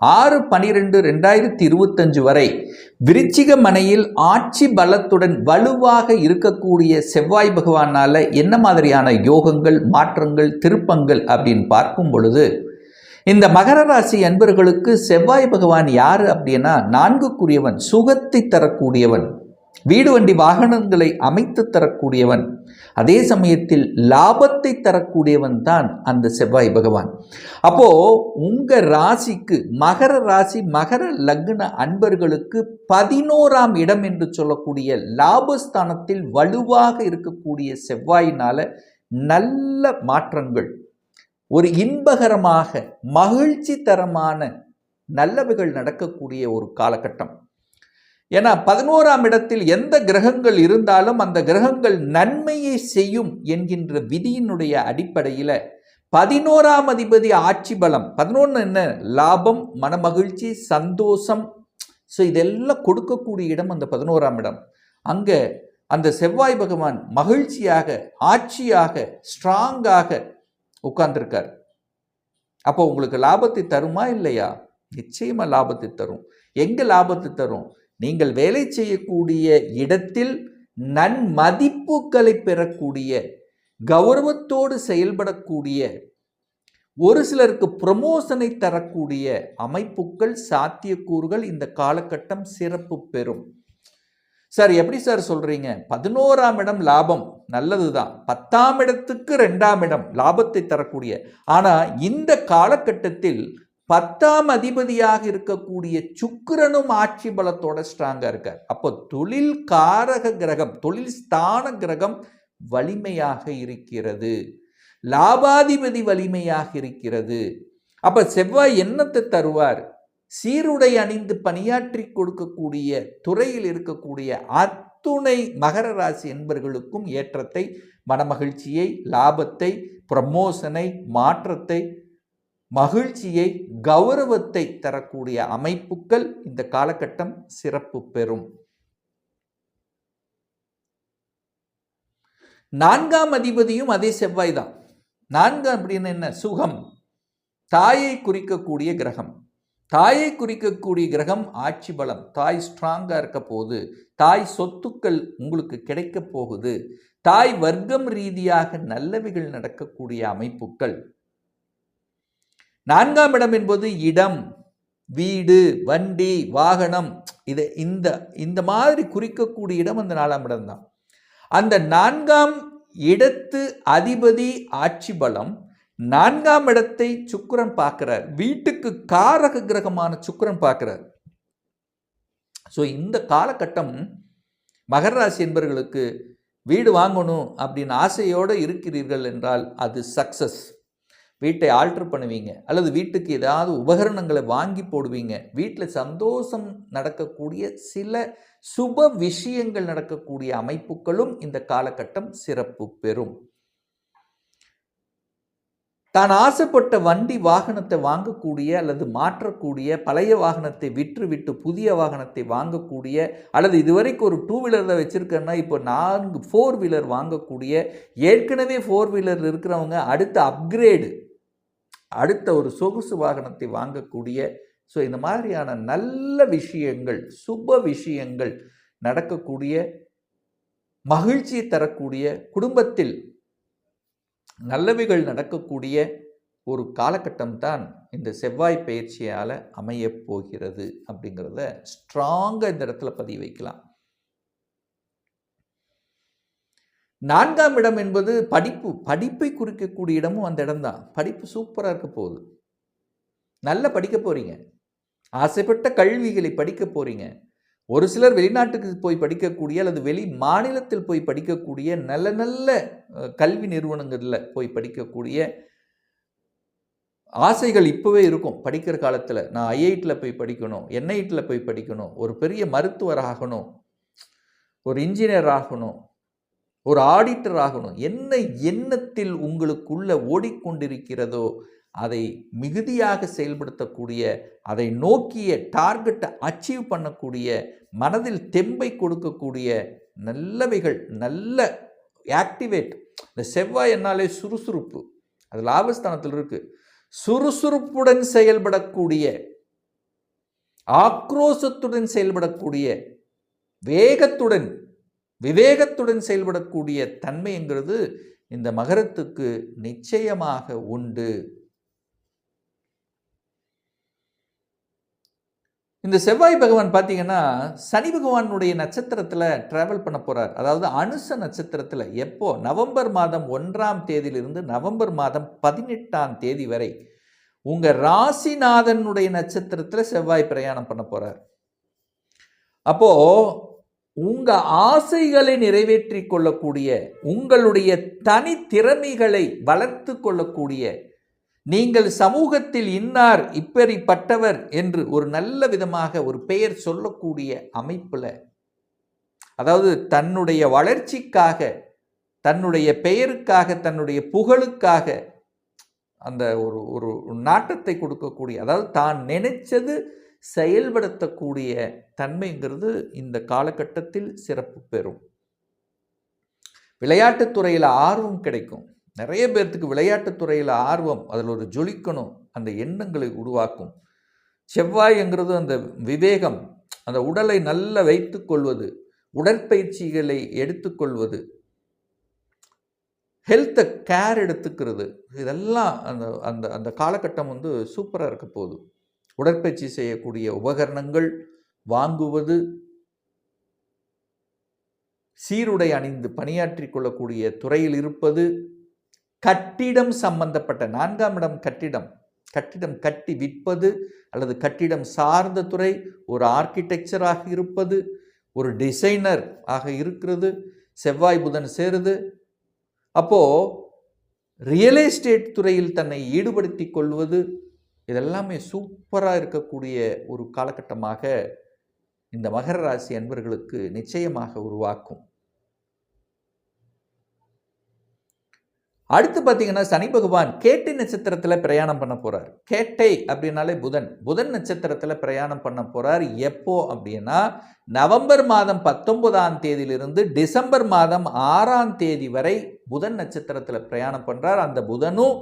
ஆறு பனிரெண்டு ரெண்டாயிரத்தி இருபத்தஞ்சு வரை விருச்சிக மனையில் ஆட்சி பலத்துடன் வலுவாக இருக்கக்கூடிய செவ்வாய் பகவானால் என்ன மாதிரியான யோகங்கள் மாற்றங்கள் திருப்பங்கள் அப்படின்னு பார்க்கும் பொழுது இந்த மகர ராசி அன்பர்களுக்கு செவ்வாய் பகவான் யார் அப்படின்னா நான்குக்குரியவன் சுகத்தை தரக்கூடியவன். வீடு வண்டி வாகனங்களை அமைத்து தரக்கூடியவன் அதே சமயத்தில் லாபத்தை தரக்கூடியவன் தான் அந்த செவ்வாய் பகவான். அப்போ உங்க ராசிக்கு மகர ராசி மகர லக்ன அன்பர்களுக்கு பதினோராம் இடம் என்று சொல்லக்கூடிய லாபஸ்தானத்தில் வலுவாக இருக்கக்கூடிய செவ்வாயினால நல்ல மாற்றங்கள். ஒரு இன்பகரமாக மகிழ்ச்சி தரமான நல்லவைகள் நடக்கக்கூடிய ஒரு காலகட்டம். ஏன்னா பதினோராம் இடத்தில் எந்த கிரகங்கள் இருந்தாலும் அந்த கிரகங்கள் நன்மையை செய்யும் என்கின்ற விதியினுடைய அடிப்படையில் பதினோராம் அதிபதி ஆட்சி பலம். பதினொன்று என்ன? லாபம் மனமகிழ்ச்சி சந்தோஷம். ஸோ இதெல்லாம் கொடுக்கக்கூடிய இடம் அந்த பதினோராம் இடம். அங்கே அந்த செவ்வாய் பகவான் மகிழ்ச்சியாக ஆட்சியாக ஸ்ட்ராங்காக உட்கார்ந்துருக்கார். அப்போ உங்களுக்கு லாபத்தை தருமா இல்லையா? நிச்சயமாக லாபத்தை தரும். எங்கே லாபத்தை தரும்? நீங்கள் வேலை செய்யக்கூடிய இடத்தில் நன்மதிப்புகளை பெறக்கூடிய கௌரவத்தோடு செயல்படக்கூடிய ஒரு சிலருக்கு ப்ரமோஷனை தரக்கூடிய அமைப்புகள் சாத்தியக்கூறுகள் இந்த காலகட்டம் சிறப்பு பெறும். சார் எப்படி சார் சொல்கிறீங்க பதினோராம் இடம் லாபம் நல்லது தான் பத்தாம் இடத்துக்கு ரெண்டாம் இடம் லாபத்தை தரக்கூடிய. ஆனால் இந்த காலகட்டத்தில் பத்தாம் அதிபதியாக இருக்கக்கூடிய சுக்கிரனும் ஆட்சி பலத்தோட ஸ்ட்ராங்காக இருக்கார். அப்போ தொழில் காரக கிரகம் தொழில் ஸ்தான கிரகம் வலிமையாக இருக்கிறது. லாபாதிபதி வலிமையாக இருக்கிறது. அப்போ செவ்வாய் என்னத்தை தருவார்? சீருடை அணிந்து பணியாற்றி கொடுக்கக்கூடிய துறையில் இருக்கக்கூடிய அத்துணை மகர ராசி என்பர்களுக்கும் ஏற்றத்தை மனமகிழ்ச்சியை லாபத்தை ப்ரமோஷனை மாற்றத்தை மகிழ்ச்சியை கௌரவத்தை தரக்கூடிய அமைப்புகள் இந்த காலகட்டம் சிறப்பு பெறும். நான்காம் அதிபதியும் அதே செவ்வாய் தான். நான்காம் அப்படின்னு என்ன? சுகம். தாயை குறிக்கக்கூடிய கிரகம். தாயை குறிக்கக்கூடிய கிரகம் ஆட்சி பலம். தாய் ஸ்ட்ராங்காக இருக்க போகுது. தாய் சொத்துக்கள் உங்களுக்கு கிடைக்க போகுது. தாய் வர்க்கம் ரீதியாக நல்லவைகள் நடக்கக்கூடிய அமைப்புகள் நான்காம் இடம் என்பது இடம் வீடு வண்டி வாகனம் இது இந்த இந்த மாதிரி குறிக்கக்கூடிய இடம் அந்த நாலாம் இடம் தான் அந்த நான்காம் இடத்து அதிபதி ஆட்சி பலம் நான்காம் இடத்தை சுக்கரன் பார்க்கிறார். வீட்டுக்கு காரக கிரகமான சுக்கரன் பார்க்கிறார். ஸோ இந்த காலகட்டம் மகர ராசி என்பவர்களுக்கு வீடு வாங்கணும் அப்படின்னு ஆசையோடு இருக்கிறீர்கள் என்றால் அது சக்சஸ் வீட்டை ஆல்ட்ரு பண்ணுவீங்க. அல்லது வீட்டுக்கு ஏதாவது உபகரணங்களை வாங்கி போடுவீங்க. வீட்டில் சந்தோஷம் நடக்கக்கூடிய சில சுப விஷயங்கள் நடக்கக்கூடிய அமைப்புகளும் இந்த காலகட்டம் சிறப்பு பெறும். தான் ஆசைப்பட்ட வண்டி வாகனத்தை வாங்கக்கூடிய அல்லது மாற்றக்கூடிய பழைய வாகனத்தை விற்று விட்டு புதிய வாகனத்தை வாங்கக்கூடிய அல்லது இதுவரைக்கும் ஒரு டூ வீலரில் வச்சுருக்கேன்னா இப்போ நான்கு ஃபோர் வீலர் வாங்கக்கூடிய ஏற்கனவே ஃபோர் வீலர் இருக்கிறவங்க அடுத்த அப்கிரேடு அடுத்த ஒரு சொகுசு வாகனத்தை வாங்கக்கூடிய ஸோ இந்த மாதிரியான நல்ல விஷயங்கள் சுப விஷயங்கள் நடக்கக்கூடிய மகிழ்ச்சியை தரக்கூடிய குடும்பத்தில் நல்லவைகள் நடக்கக்கூடிய ஒரு காலகட்டம் தான் இந்த செவ்வாய் பயிற்சியால் அமையப் போகிறது அப்படிங்கிறத ஸ்ட்ராங்காக இந்த இடத்துல பதிவு வைக்கலாம். நான்காம் இடம் என்பது படிப்பு படிப்பை குறிக்கக்கூடிய இடமும் அந்த இடம்தான். படிப்பு சூப்பராக இருக்க போகுது. நல்லா படிக்க போகிறீங்க ஆசைப்பட்ட கல்விகளை படிக்க போகிறீங்க ஒரு சிலர் வெளிநாட்டுக்கு போய் படிக்கக்கூடிய அல்லது வெளி மாநிலத்தில் போய் படிக்கக்கூடிய நல்ல நல்ல கல்வி நிறுவனங்களில் போய் படிக்கக்கூடிய ஆசைகள் இப்போவே இருக்கும். படிக்கிற காலத்தில் நான் ஐஐடியில் போய் படிக்கணும் என்ஐடியில் போய் படிக்கணும் ஒரு பெரிய மருத்துவர் ஆகணும் ஒரு இன்ஜினியர் ஆகணும் ஒரு ஆடிட்டர் ஆகணும். என்ன எண்ணத்தில் உங்களுக்குள்ள ஓடிக்கொண்டிருக்கிறதோ அதை மிகுதியாக செயல்படுத்தக்கூடிய அதை நோக்கிய டார்கெட்டை அச்சீவ் பண்ணக்கூடிய மனதில் தெம்பை கொடுக்கக்கூடிய நல்லவைகள் நல்ல ஆக்டிவேட் இந்த செவ்வாய் என்னாலே சுறுசுறுப்பு. அது லாபஸ்தானத்தில் இருக்குது சுறுசுறுப்புடன் செயல்படக்கூடிய ஆக்ரோசத்துடன் செயல்படக்கூடிய வேகத்துடன் விவேகத்துடன் செயல்படக்கூடிய தன்மைங்கிறது இந்த மகரத்துக்கு நிச்சயமாக உண்டு. இந்த செவ்வாய் பகவான் பார்த்தீங்கன்னா சனி பகவானுடைய நட்சத்திரத்தில் ட்ராவல் பண்ண போகிறார் அதாவது அனுச நட்சத்திரத்தில் எப்போ? நவம்பர் மாதம் ஒன்றாம் தேதியிலிருந்து நவம்பர் மாதம் பதினெட்டாம் தேதி வரை உங்கள் ராசிநாதனுடைய நட்சத்திரத்தில் செவ்வாய் பிரயாணம் பண்ண போகிறார் அப்போது உங்கள் ஆசைகளை நிறைவேற்றி கொள்ளக்கூடிய உங்களுடைய தனி திறமைகளை வளர்த்து கொள்ளக்கூடிய நீங்கள் சமூகத்தில் இன்னார் இப்படிப்பட்டவர் என்று ஒரு நல்ல விதமாக ஒரு பெயர் சொல்லக்கூடிய அமைப்பில் அதாவது தன்னுடைய வளர்ச்சிக்காக தன்னுடைய பெயருக்காக தன்னுடைய புகழுக்காக அந்த ஒரு ஒரு நாட்டத்தை கொடுக்கக்கூடிய அதாவது தான் நினைச்சது செயல்படுத்தக்கூடிய தன்மைங்கிறது இந்த காலகட்டத்தில் சிறப்பு பெறும். விளையாட்டுத்துறையில் ஆர்வம் கிடைக்கும். நிறைய பேர்த்துக்கு விளையாட்டுத்துறையில் ஆர்வம் அதில் ஒரு ஜொலிக்கணும் அந்த எண்ணங்களை உருவாக்கும். செவ்வாய்ங்கிறது அந்த விவேகம் அந்த உடலை நல்ல வைத்து கொள்வது உடற்பயிற்சிகளை எடுத்துக்கொள்வது ஹெல்த்தை கேர் எடுத்துக்கிறது. இதெல்லாம் அந்த அந்த அந்த காலகட்டம் வந்து சூப்பராக இருக்க போகுது. உடற்பயிற்சி செய்யக்கூடிய உபகரணங்கள் வாங்குவது சீருடை அணிந்து பணியாற்றி கொள்ளக்கூடிய துறையில் இருப்பது கட்டிடம் சம்பந்தப்பட்ட நான்காம் இடம் கட்டிடம் கட்டிடம் கட்டி விற்பது அல்லது கட்டிடம் சார்ந்த துறை ஒரு ஆர்கிடெக்சராக இருப்பது ஒரு டிசைனர் ஆக இருக்கிறது செவ்வாய் புதன் சேருது. அப்போது ரியல் எஸ்டேட் துறையில் தன்னை ஈடுபடுத்தி கொள்வது இதெல்லாமே சூப்பராக இருக்கக்கூடிய ஒரு காலகட்டமாக இந்த மகர ராசி அன்பர்களுக்கு நிச்சயமாக உருவாக்கும். அடுத்து பார்த்தீங்கன்னா சனி பகவான் கேட்டை நட்சத்திரத்தில் பிரயாணம் பண்ண போகிறார் கேட்டை அப்படின்னாலே புதன். புதன் நட்சத்திரத்தில் பிரயாணம் பண்ண போகிறார் எப்போ அப்படின்னா நவம்பர் மாதம் பத்தொன்பதாம் தேதியிலிருந்து டிசம்பர் மாதம் ஆறாம் தேதி வரை புதன் நட்சத்திரத்தில் பிரயாணம் பண்ணுறார் அந்த புதனும்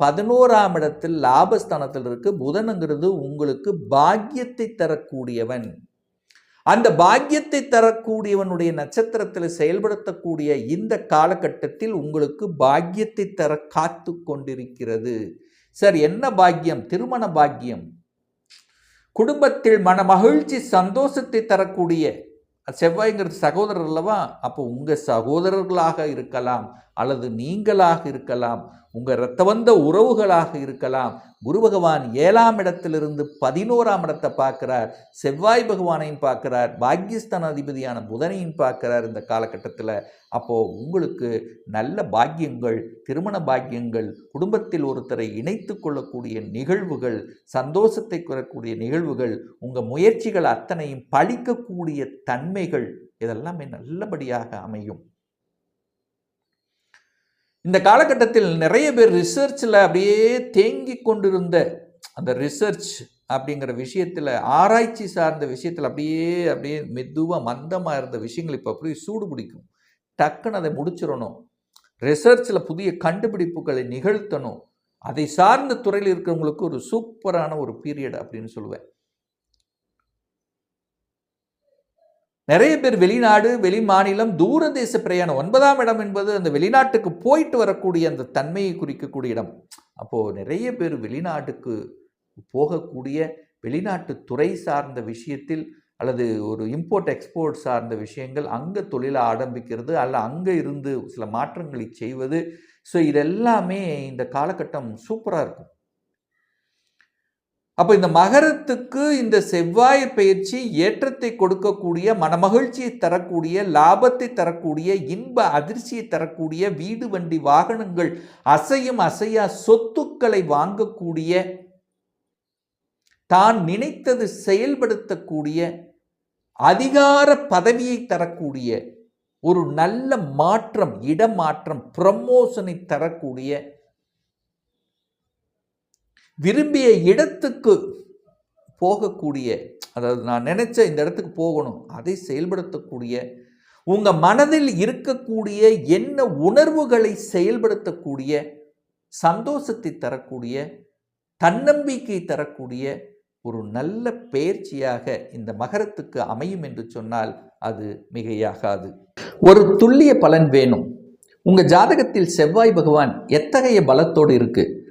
பதினோராம் இடத்தில் லாபஸ்தானத்தில் இருக்கு. புதனுங்கிறது உங்களுக்கு பாக்கியத்தை தரக்கூடியவன். அந்த பாக்கியத்தை தரக்கூடியவனுடைய நட்சத்திரத்தில் செயல்படுத்தக்கூடிய இந்த காலகட்டத்தில் உங்களுக்கு பாக்கியத்தை தர காத்து கொண்டிருக்கிறது. சார் என்ன பாக்கியம்? திருமண பாக்கியம். குடும்பத்தில் மன மகிழ்ச்சி சந்தோஷத்தை தரக்கூடிய செவ்வாய்ங்கிறது சகோதரர் அல்லவா? அப்போ உங்கள் சகோதரர்களாக இருக்கலாம். அல்லது நீங்களாக இருக்கலாம் உங்கள் இரத்தவந்த உறவுகளாக இருக்கலாம். குரு பகவான் ஏழாம் இடத்திலிருந்து பதினோராம் இடத்தை பார்க்குறார். செவ்வாய் பகவானையும் பார்க்குறார். பாக்யஸ்தான அதிபதியான புதனையும் பார்க்கிறார் இந்த காலகட்டத்தில். அப்போது உங்களுக்கு நல்ல பாக்கியங்கள் திருமண பாக்கியங்கள் குடும்பத்தில் ஒருத்தரை இணைத்து கொள்ளக்கூடிய நிகழ்வுகள் சந்தோஷத்தை குறக்கூடிய நிகழ்வுகள் உங்கள் முயற்சிகள் அத்தனையும் பழிக்கக்கூடிய தன்மைகள் இதெல்லாமே நல்லபடியாக அமையும். இந்த காலகட்டத்தில் நிறைய பேர் ரிசர்ச்சில் அப்படியே தேங்கி கொண்டிருந்த அந்த ரிசர்ச் அப்படிங்கிற விஷயத்தில் ஆராய்ச்சி சார்ந்த விஷயத்தில் அப்படியே அப்படியே மெதுவாக மந்தமாக இருந்த விஷயங்கள் இப்போ அப்படியே சூடு பிடிக்கும். டக்குன்னு அதை முடிச்சிடணும். ரிசர்ச்சில் புதிய கண்டுபிடிப்புகளை நிகழ்த்தணும். அதை சார்ந்த துறையில் இருக்கிறவங்களுக்கு ஒரு சூப்பரான ஒரு பீரியட் அப்படின்னு சொல்லுவேன். நிறைய பேர் வெளிநாடு வெளி மாநிலம் தூர தேச பிரயாணம். ஒன்பதாம் இடம் என்பது அந்த வெளிநாட்டுக்கு போயிட்டு வரக்கூடிய அந்த தன்மையை குறிக்கக்கூடிய இடம். அப்போது நிறைய பேர் வெளிநாட்டுக்கு போகக்கூடிய வெளிநாட்டு துறை சார்ந்த விஷயத்தில் அல்லது ஒரு இம்போர்ட் எக்ஸ்போர்ட் சார்ந்த விஷயங்கள் அங்கே தொழிலை ஆரம்பிக்கிறது அல்ல அங்கே இருந்து சில மாற்றங்களை செய்வது. ஸோ இதெல்லாமே இந்த காலகட்டம் சூப்பராக இருக்கும். அப்போ இந்த மகரத்துக்கு இந்த செவ்வாய் பயிற்சி ஏற்றத்தை கொடுக்கக்கூடிய மனமகிழ்ச்சியை தரக்கூடிய லாபத்தை தரக்கூடிய இன்ப அதிர்ச்சியை தரக்கூடிய வீடு வண்டி வாகனங்கள் அசையும் அசையா சொத்துக்களை வாங்கக்கூடிய தான் நினைத்தது செயல்படுத்தக்கூடிய அதிகார பதவியை தரக்கூடிய ஒரு நல்ல மாற்றம் இடமாற்றம் ப்ரமோஷனை தரக்கூடிய விரும்பிய இடத்துக்கு போகக்கூடிய அதாவது நான் நினச்ச இந்த இடத்துக்கு போகணும் அதை செயல்படுத்தக்கூடிய உங்கள் மனதில் இருக்கக்கூடிய என்ன உணர்வுகளை செயல்படுத்தக்கூடிய சந்தோஷத்தை தரக்கூடிய தன்னம்பிக்கை தரக்கூடிய ஒரு நல்ல பயிற்சியாக இந்த மகரத்துக்கு அமையும் என்று சொன்னால் அது மிகையாகாது. ஒரு துல்லிய பலன் வேணும். உங்கள் ஜாதகத்தில் செவ்வாய் பகவான் எத்தகைய பலத்தோடு இருக்குது